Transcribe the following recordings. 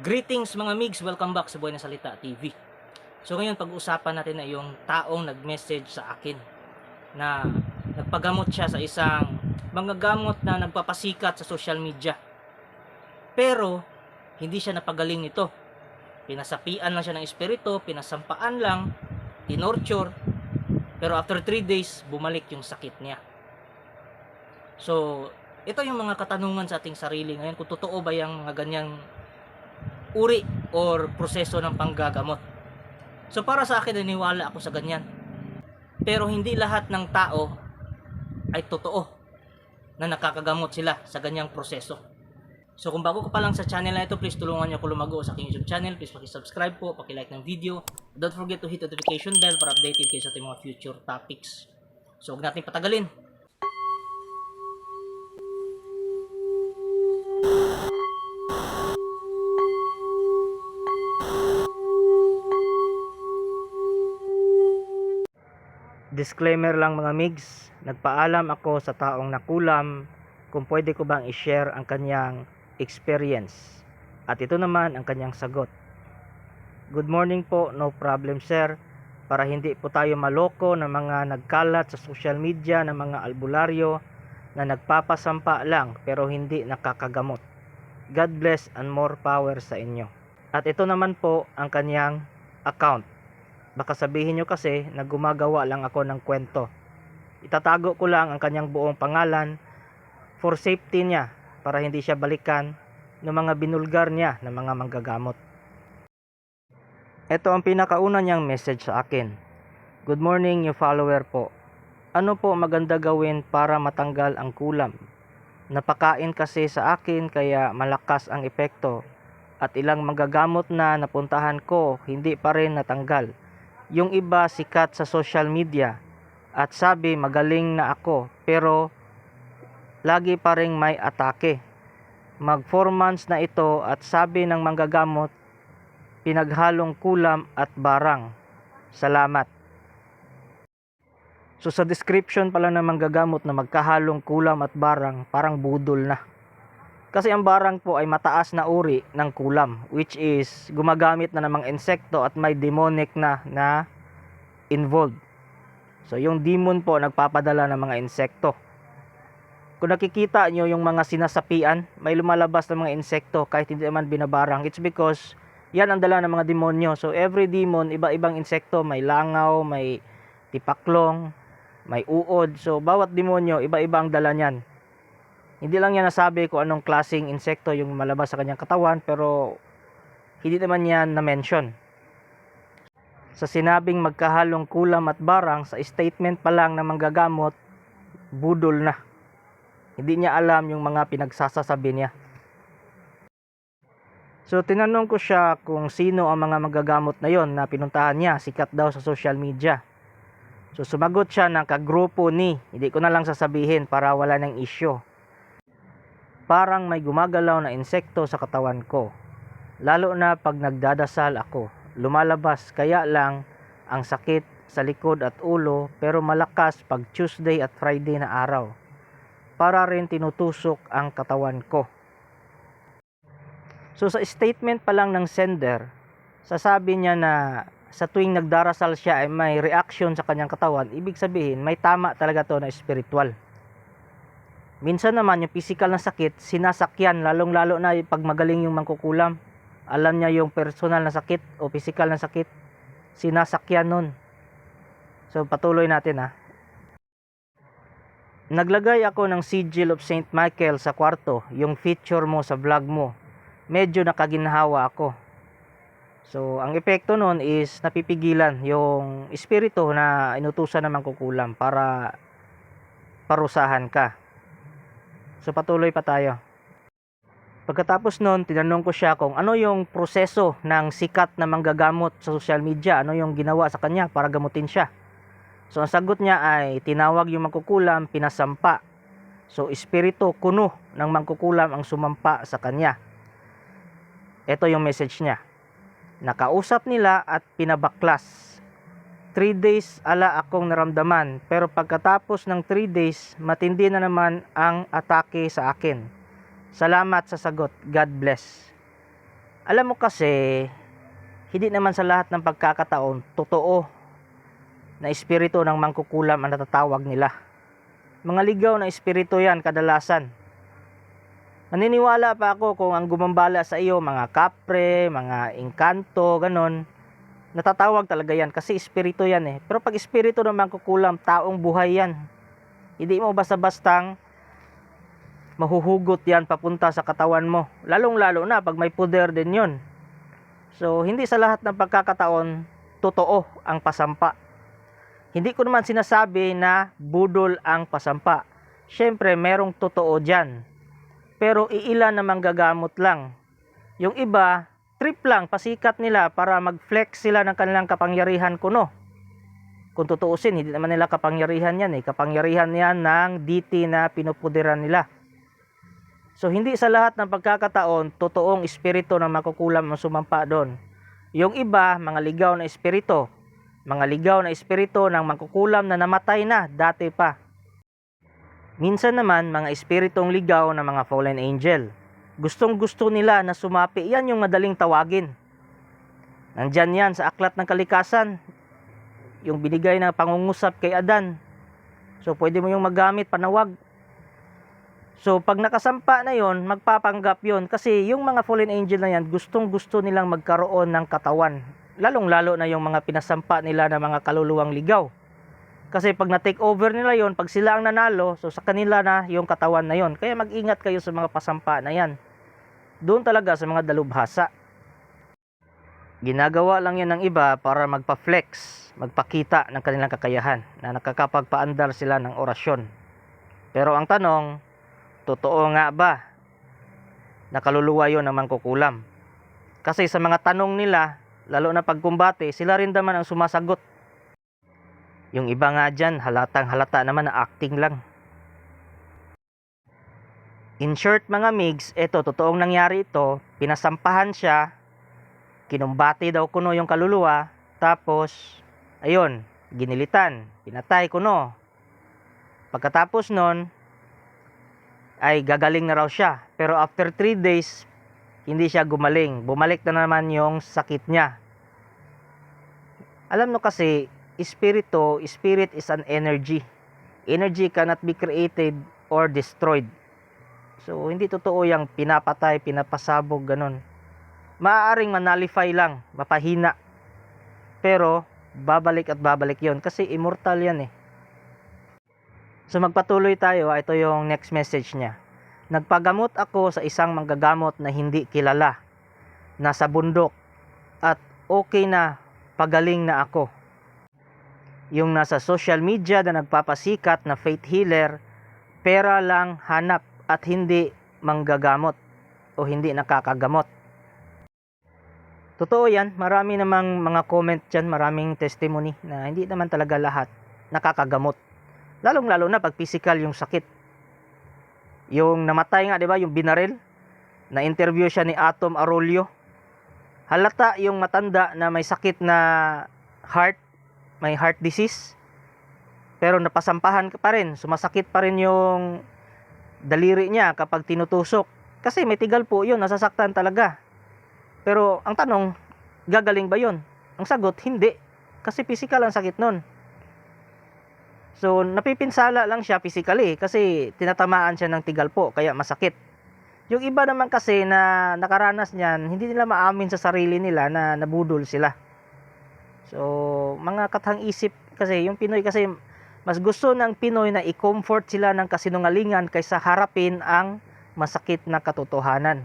Greetings mga migs, welcome back sa Buhay na Salita TV. So ngayon pag-uusapan natin na yung taong nag-message sa akin na nagpagamot siya sa isang manggagamot na nagpapasikat sa social media. Pero hindi siya napagaling nito. Pinasapian lang siya ng espiritu, pinasampaan lang, tinorture. Pero after 3 days, bumalik yung sakit niya. So, ito yung mga katanungan sa ating sarili ngayon kung totoo ba yung mga ganyang uri or proseso ng panggagamot. So para sa akin naniwala ako sa ganyan. Pero hindi lahat ng tao ay totoo na nakakagamot sila sa ganyang proseso. So kung bago ka pa lang sa channel na ito, please tulungan niyo ako lumago sa aking YouTube channel. Please paki-subscribe po, paki-like ng video. Don't forget to hit notification bell para updated kayo sa ating mga future topics. So huwag natin patagalin. Disclaimer lang mga migs, nagpaalam ako sa taong nakulam kung pwede ko bang i-share ang kanyang experience. At ito naman ang kanyang sagot. Good morning po, no problem sir. Para hindi po tayo maloko ng mga nagkalat sa social media ng mga albularyo na nagpapasampa lang pero hindi nakakagamot. God bless and more power sa inyo. At ito naman po ang kanyang account. Baka sabihin nyo kasi na gumagawa lang ako ng kwento. Itatago ko lang ang kanyang buong pangalan for safety niya para hindi siya balikan ng mga binulgar niya ng mga manggagamot. Ito ang pinakauna niyang message sa akin. Good morning, you follower po. Ano po maganda gawin para matanggal ang kulam? Napakain kasi sa akin kaya malakas ang epekto at ilang manggagamot na napuntahan ko hindi pa rin natanggal. Yung iba sikat sa social media at sabi magaling na ako pero lagi pa ring may atake. Mag 4 months na ito at sabi ng manggagamot pinaghalong kulam at barang. Salamat. So sa description pala ng manggagamot na magkahalong kulam at barang, parang budol na. Kasi ang barang po ay mataas na uri ng kulam which is gumagamit na ng mga insekto at may demonic na na involved. So yung demon po nagpapadala ng mga insekto. Kung nakikita nyo yung mga sinasapian, may lumalabas ng mga insekto kahit hindi naman binabarang. It's because yan ang dala ng mga demonyo. So every demon, iba-ibang insekto, may langaw, may tipaklong, may uod. So bawat demonyo, iba-iba ang dala niyan. Hindi lang niya nasabi kung anong klaseng insekto yung malabas sa kanyang katawan, pero hindi naman yan na-mention. Sa sinabing magkahalong kulam at barang, sa statement pa lang na manggagamot, budol na. Hindi niya alam yung mga pinagsasasabi niya. So tinanong ko siya kung sino ang mga magagamot na yon na pinuntahan niya, sikat daw sa social media. So sumagot siya ng kagrupo ni, hindi ko na lang sasabihin para wala ng issue. Parang may gumagalaw na insekto sa katawan ko. Lalo na pag nagdadasal ako, lumalabas kaya lang ang sakit sa likod at ulo pero malakas pag Tuesday at Friday na araw. Para rin tinutusok ang katawan ko. So sa statement pa lang ng sender, sasabi niya na sa tuwing nagdarasal siya ay may reaction sa kanyang katawan, ibig sabihin may tama talaga to na spiritual. Minsan naman yung physical na sakit, sinasakyan, lalong-lalo na pag magaling yung mangkukulam. Alam niya yung personal na sakit o physical na sakit, sinasakyan nun. So patuloy natin ha. Naglagay ako ng sigil of St. Michael sa kwarto, yung feature mo sa vlog mo. Medyo nakaginhawa ako. So, ang epekto nun is napipigilan yung espiritu na inutusan naman kukulam para parusahan ka. So, patuloy pa tayo. Pagkatapos nun, tinanong ko siya kung ano yung proseso ng sikat na manggagamot sa social media. Ano yung ginawa sa kanya para gamutin siya. So, ang sagot niya ay tinawag yung mangkukulam, pinasampa. So, espiritu kuno ng mangkukulam ang sumampa sa kanya. Ito yung message niya. Nakausap nila at pinabaklas. 3 days ala akong naramdaman pero pagkatapos ng 3 days matindi na naman ang atake sa akin. Salamat sa sagot. God bless. Alam mo kasi, hindi naman sa lahat ng pagkakataon, totoo na espiritu ng mangkukulam ang natatawag nila. Mga ligaw na espiritu yan kadalasan. Maniniwala pa ako kung ang gumambala sa iyo, mga kapre, mga engkanto, ganon, natatawag talaga yan kasi espiritu yan eh. Pero pag espiritu ng mangkukulam, taong buhay yan. Hindi mo basta-bastang mahuhugot yan papunta sa katawan mo. Lalong-lalo na pag may puder din yon. So, hindi sa lahat ng pagkakataon, totoo ang pasampa. Hindi ko naman sinasabi na budol ang pasampa. Siyempre, merong totoo dyan. Pero iilan na manggagamot lang. Yung iba, trip lang, pasikat nila para mag-flex sila ng kanilang kapangyarihan kuno. Kung tutuusin, hindi naman nila kapangyarihan yan eh. Kapangyarihan yan ng DT na pinupudiran nila. So, hindi sa lahat ng pagkakataon, totoong espiritu na makukulam ang sumampa doon. Yung iba, mga ligaw na espiritu. Mga ligaw na espiritu ng makukulam na namatay na dati pa. Minsan naman, mga espiritong ligaw na mga fallen angel. Gustong gusto nila na sumapi. Yan yung madaling tawagin. Nandyan yan sa aklat ng kalikasan. Yung binigay na pangungusap kay Adan. So, pwede mo yung magamit, panawag. So, pag nakasampa na yon, magpapanggap yon Kasi yung mga fallen angel na yan, gustong gusto nilang magkaroon ng katawan. Lalong-lalo na yung mga pinasampa nila na mga kaluluwang ligaw. Kasi pag na-take over nila yon, pag sila ang nanalo, so sa kanila na yung katawan na yon. Kaya mag-ingat kayo sa mga pasampa na yan. Doon talaga sa mga dalubhasa. Ginagawa lang yan ng iba para magpa-flex, magpakita ng kanilang kakayahan na nakakapagpaandar sila ng orasyon. Pero ang tanong, totoo nga ba na kaluluwa yun ang mangkukulam? Kasi sa mga tanong nila, lalo na pagkumbate, sila rin naman ang sumasagot. Yung iba nga dyan, halatang halata naman na acting lang. In short mga migs, eto, totoong nangyari ito, pinasampahan siya, kinumbati daw kuno yung kaluluwa, tapos, ayun, ginilitan, pinatay kuno. Pagkatapos nun, ay gagaling na raw siya. Pero after 3 days, hindi siya gumaling. Bumalik na naman yung sakit niya. Alam mo kasi, espiritu, spirit is an energy. Energy cannot be created or destroyed. So, hindi totoo yung pinapatay, pinapasabog, ganun. Maaaring manalify lang, mapahina. Pero, babalik at babalik yon kasi immortal yan eh. So, magpatuloy tayo. Ah, Ito yung next message niya. Nagpagamot ako sa isang manggagamot na hindi kilala. Nasa bundok. At okay na, pagaling na ako yung nasa social media na nagpapasikat na faith healer, pera lang hanap at hindi manggagamot o hindi nakakagamot. Totoo yan, marami namang mga comment dyan, maraming testimony na hindi naman talaga lahat nakakagamot. Lalong lalo na pag physical yung sakit. Yung namatay nga, di ba, yung binaril, na interview siya ni Atom Arroyo. Halata yung matanda na may sakit na heart may heart disease pero napasampahan ka pa rin sumasakit pa rin yung daliri niya kapag tinutusok. Kasi may tigal po yun nasasaktan talaga. Pero ang tanong gagaling ba yun? Ang sagot hindi. Kasi physical ang sakit nun. So napipinsala lang siya physically kasi tinatamaan siya ng tigal po kaya masakit. Yung iba naman kasi na nakaranas niyan hindi nila maamin sa sarili nila na nabudol sila. So, mga katang isip kasi, yung Pinoy kasi, mas gusto ng Pinoy na i-comfort sila ng kasinungalingan kaysa harapin ang masakit na katotohanan.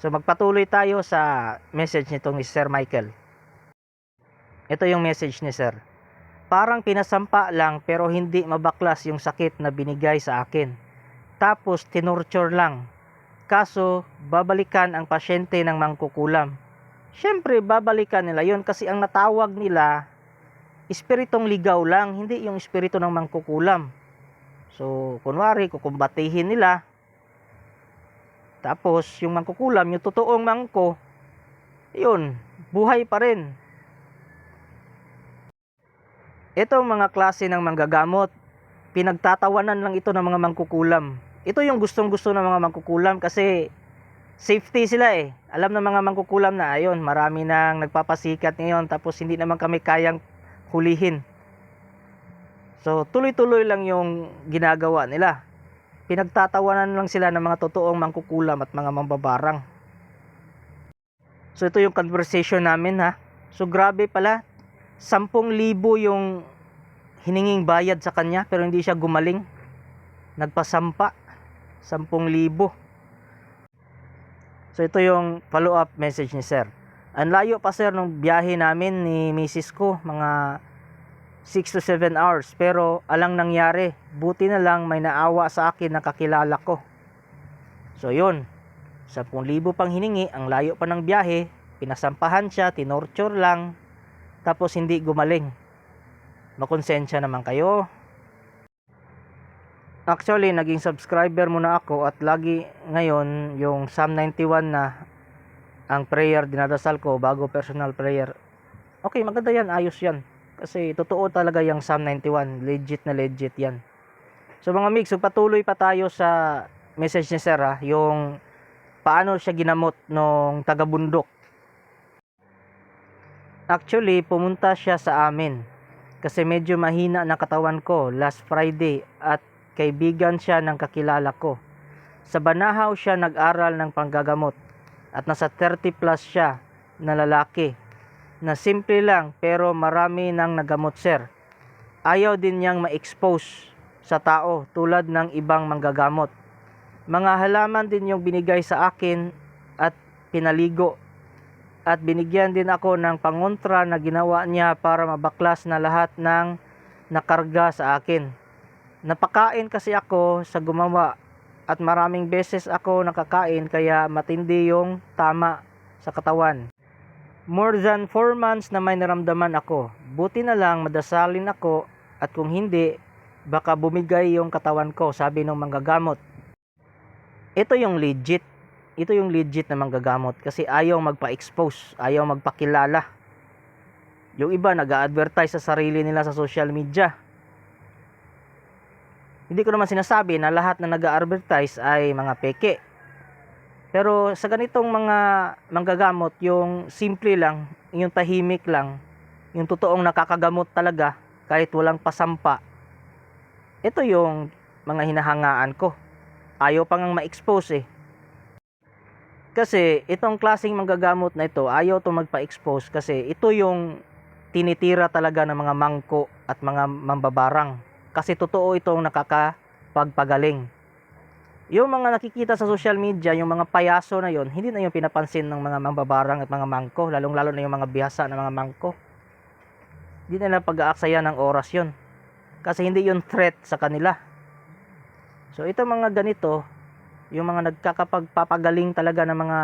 So, magpatuloy tayo sa message nitong ni Sir Michael. Ito yung message ni Sir. Parang pinasampa lang pero hindi mabaklas yung sakit na binigay sa akin. Tapos tinurture lang. Kaso, babalikan ang pasyente ng mangkukulam syempre babalikan nila yon kasi ang natawag nila espiritong ligaw lang, hindi yung espiritu ng mangkukulam. So, kunwari, kukumbatihin nila. Tapos, yung mangkukulam, yung totoong mangko, yun, buhay pa rin. Ito mga klase ng manggagamot, pinagtatawanan lang ito ng mga mangkukulam. Ito yung gustong gusto ng mga mangkukulam kasi safety sila eh. Alam ng mga mangkukulam na ayun, marami nang nagpapasikat ngayon tapos hindi naman kami kayang hulihin. So tuloy-tuloy lang yung ginagawa nila. Pinagtatawanan lang sila ng mga totoong mangkukulam at mga mambabarang. So ito yung conversation namin ha. So grabe pala, 10,000 yung hininging bayad sa kanya pero hindi siya gumaling. Nagpasampa. 10,000. So ito yung follow-up message ni sir. Ang layo pa sir nung biyahe namin ni Mrs. ko, mga 6 to 7 hours. Pero alang nangyari, buti na lang may naawa sa akin na kakilala ko. So yun, 10,000 pang hiningi, ang layo pa ng biyahe, pinasampahan siya, tinorture lang, tapos hindi gumaling. Makonsensya naman kayo. Actually, naging subscriber muna ako at lagi ngayon yung Psalm 91 na ang prayer dinadasal ko bago personal prayer. Okay, maganda yan, ayos yan. Kasi totoo talaga yung Psalm 91, legit na legit yan. So mga mix, patuloy pa tayo sa message ni Sir ha, yung paano siya ginamot nung taga-bundok. Actually, pumunta siya sa amin kasi medyo mahina na katawan ko last Friday at kaibigan siya ng kakilala ko. Sa Banahaw siya nag-aral ng panggagamot at nasa 30 plus siya na lalaki na simple lang pero marami nang nagamot sir. Ayaw din niyang ma-expose sa tao tulad ng ibang manggagamot. Mga halaman din yung binigay sa akin at pinaligo at binigyan din ako ng pangontra na ginawa niya para mabaklas na lahat ng nakarga sa akin. Napakain kasi ako sa gumawa at maraming beses ako nakakain kaya matindi yung tama sa katawan. More than 4 months na may naramdaman ako. Buti na lang madasalin ako at kung hindi, baka bumigay yung katawan ko, sabi ng manggagamot. Ito yung legit. Ito yung legit na manggagamot kasi ayaw magpa-expose, ayaw magpakilala. Yung iba nag-advertise sa sarili nila sa social media. Hindi ko naman sinasabi na lahat na nag-advertise ay mga peke. Pero sa ganitong mga manggagamot, yung simple lang, yung tahimik lang, yung totoong nakakagamot talaga, kahit walang pasampa, ito yung mga hinahangaan ko. Ayaw pa ngang ma-expose eh. Kasi itong klaseng manggagamot na ito, ayaw to magpa-expose kasi ito yung tinitira talaga ng mga mangko at mga mambabarang. Kasi totoo itong nakakapagpagaling. Yung mga nakikita sa social media, yung mga payaso na yon, hindi na yung pinapansin ng mga mambabarang at mga mangko, lalong-lalo na yung mga bihasa ng mga mangko. Hindi nila pag-aaksaya ng oras yon. Kasi hindi yung threat sa kanila. So ito mga ganito, yung mga nagkakapagpapagaling talaga ng mga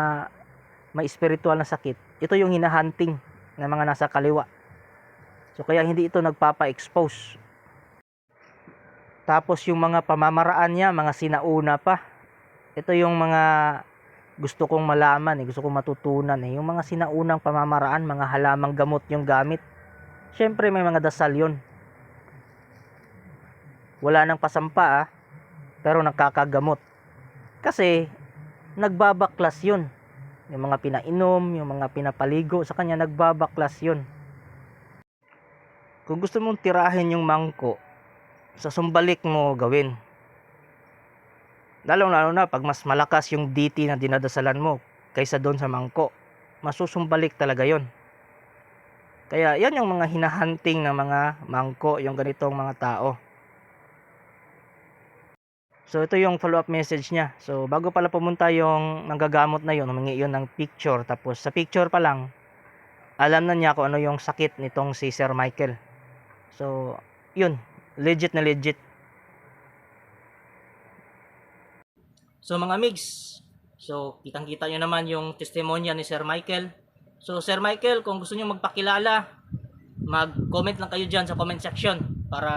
may spiritual na sakit, ito yung hinahunting ng mga nasa kaliwa. So kaya hindi ito nagpapa-expose. Tapos yung mga pamamaraan niya, mga sinauna pa. Ito yung mga gusto kong malaman, eh, gusto kong matutunan. Eh. Yung mga sinaunang pamamaraan, mga halamang gamot yung gamit. Siyempre may mga dasal yun. Wala nang pasampa ah, pero nakakagamot. Kasi nagbabaklas yun. Yung mga pinainom, yung mga pinapaligo sa kanya, nagbabaklas yun. Kung gusto mong tirahin yung mangko, sa sumbalik mo gawin. Lalong lalo na pag mas malakas yung DT na dinadasalan mo kaysa doon sa mangko. Masusumbalik talaga yon. Kaya yan yung mga hinahunting ng mga mangko, yung ganitong mga tao. So ito yung follow-up message niya. So bago pala pumunta yung manggagamot na yun, humingi yun ng picture. Tapos sa picture pa lang, alam na niya kung ano yung sakit nitong si Sir Michael. So, yun, legit na legit. So mga migs, so kitang-kita nyo naman yung testimonya ni Sir Michael. So Sir Michael, kung gusto nyo magpakilala, mag-comment lang kayo dyan sa comment section para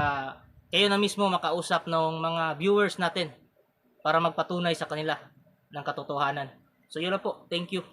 kayo na mismo makausap ng mga viewers natin para magpatunay sa kanila ng katotohanan. So yun na po. Thank you.